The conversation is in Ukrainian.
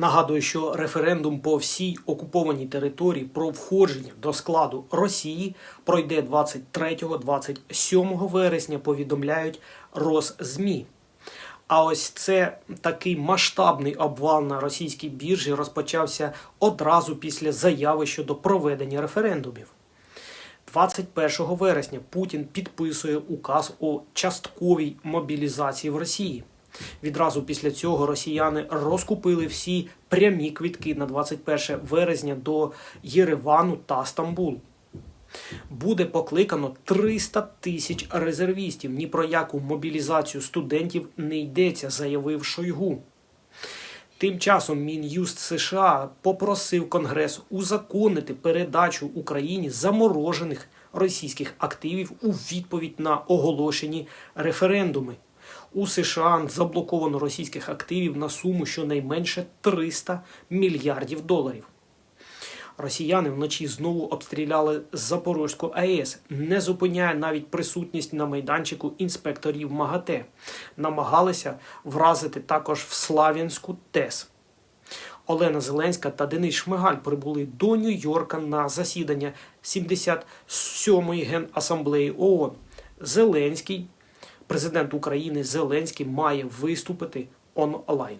Нагадую, що референдум по всій окупованій території про входження до складу Росії пройде 23-27 вересня. Повідомляють Росзмі. А ось це такий масштабний обвал на російській біржі розпочався одразу після заяви щодо проведення референдумів. 21 вересня Путін підписує указ о частковій мобілізації в Росії. Відразу після цього росіяни розкупили всі прямі квітки на 21 березня до Єревану та Стамбулу. Буде покликано 300 тисяч резервістів. Ні про яку мобілізацію студентів не йдеться, заявив Шойгу. Тим часом Мін'юст США попросив Конгрес узаконити передачу Україні заморожених російських активів у відповідь на оголошені референдуми. У США заблоковано російських активів на суму щонайменше 300 мільярдів доларів. Росіяни вночі знову обстріляли Запорозьку АЕС. Не зупиняє навіть присутність на майданчику інспекторів МАГАТЕ. Намагалися вразити також в Слав'янську ТЕС. Олена Зеленська та Денис Шмигаль прибули до Нью-Йорка на засідання 77-ї Генасамблеї ООН. Зеленський, президент України Зеленський, має виступити онлайн.